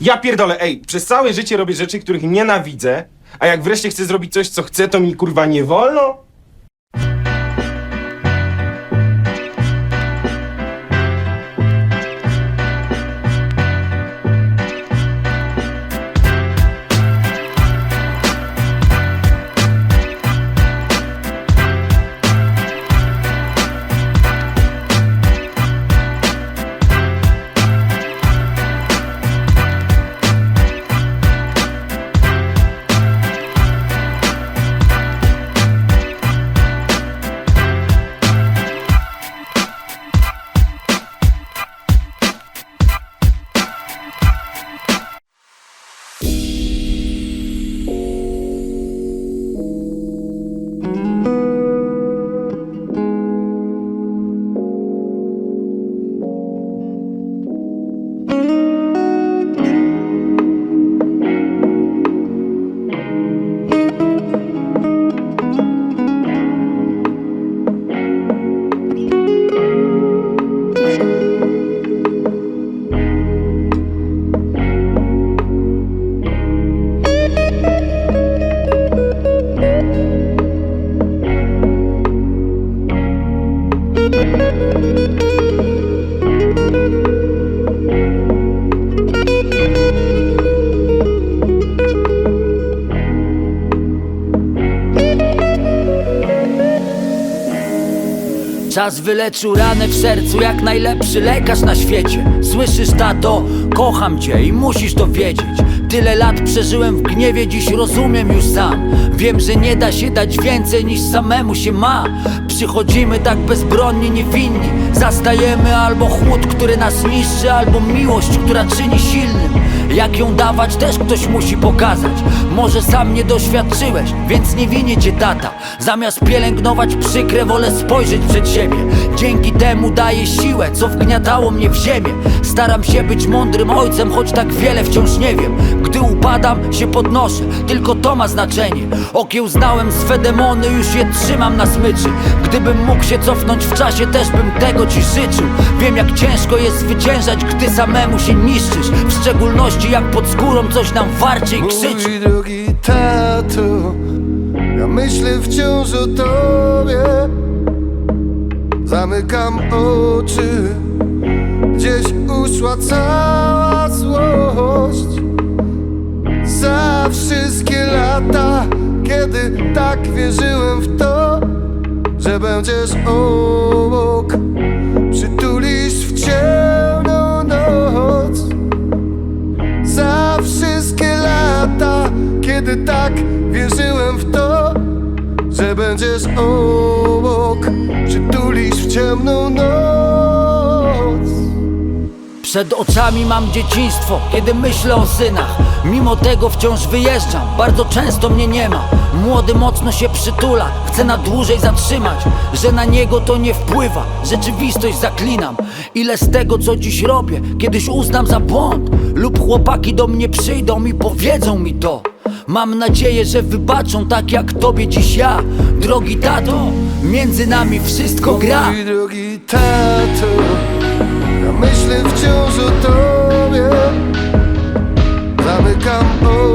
Ja pierdolę, ej, przez całe życie robię rzeczy, których nienawidzę, a jak wreszcie chcę zrobić coś, co chcę, to mi kurwa nie wolno? Czas wyleczył ranę w sercu jak najlepszy lekarz na świecie. Słyszysz tato, kocham cię i musisz to wiedzieć. Tyle lat przeżyłem w gniewie, dziś rozumiem już sam. Wiem, że nie da się dać więcej niż samemu się ma. Przychodzimy tak bezbronni, niewinni. Zastajemy albo chłód, który nas niszczy Albo miłość, która czyni silnym Jak ją dawać też ktoś musi pokazać. Może sam nie doświadczyłeś, więc nie winię cię tata. Zamiast pielęgnować przykre, wolę spojrzeć przed siebie. Dzięki temu daję siłę, co wgniatało mnie w ziemię. Staram się być mądrym ojcem, choć tak wiele wciąż nie wiem. Gdy upadam, się podnoszę, tylko to ma znaczenie. Okiełznałem swe demony, już je trzymam na smyczy. Gdybym mógł się cofnąć w czasie, też bym tego ci życzył. Wiem jak ciężko jest zwyciężać, gdy samemu się niszczysz. W szczególności jak pod skórą coś nam warczy i krzyczy Mój drogi tato, ja myślę wciąż o tobie. Zamykam oczy, gdzieś uszła cała złość. Za wszystkie lata, kiedy tak wierzyłem w to, że będziesz obok, przytulisz w ciemną wszystkie lata, kiedy tak wierzyłem w to, że będziesz obok, przytulisz w ciemną noc. Przed oczami mam dzieciństwo, kiedy myślę o synach Mimo tego wciąż wyjeżdżam, bardzo często mnie nie ma. Młody mocno się przytula, chcę na dłużej zatrzymać Że na niego to nie wpływa, rzeczywistość zaklinam. Ile z tego co dziś robię, kiedyś uznam za błąd? Lub chłopaki do mnie przyjdą i powiedzą mi to. Mam nadzieję, że wybaczą tak jak tobie dziś ja. Drogi tato, między nami wszystko gra. Mój drogi tato, ja myślę wciąż o tobie. come over.